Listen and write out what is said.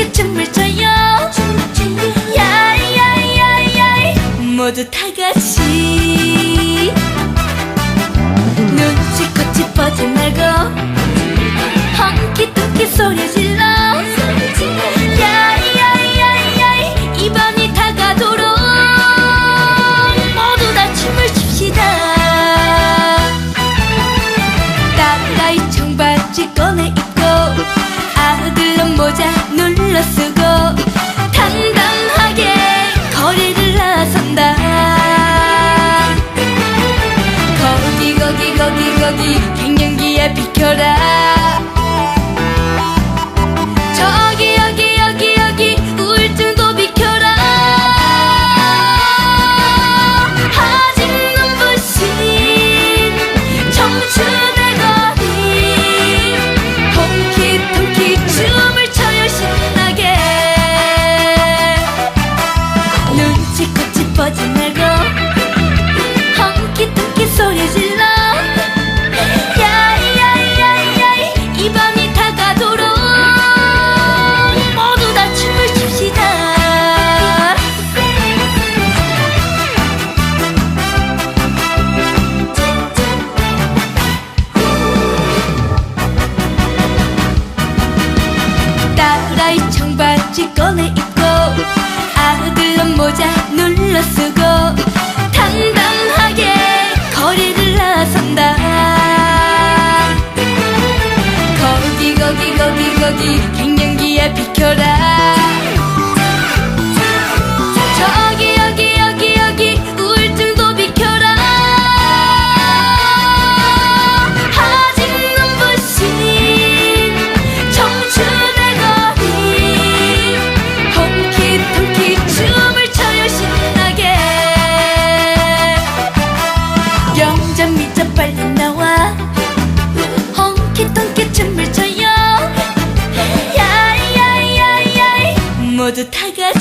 함께 춤을 춰요. 야이야이야이야이 모두 다 같이. 눈치껏 짚어지 말고 헝키똑키 소리 질러. épicolas 바지 꺼내 입고 아드런 모자 눌러 쓰고 당당하게 거리를 나선다. 거기 거기 거기 거기 갱년기에 비켜라. 大哥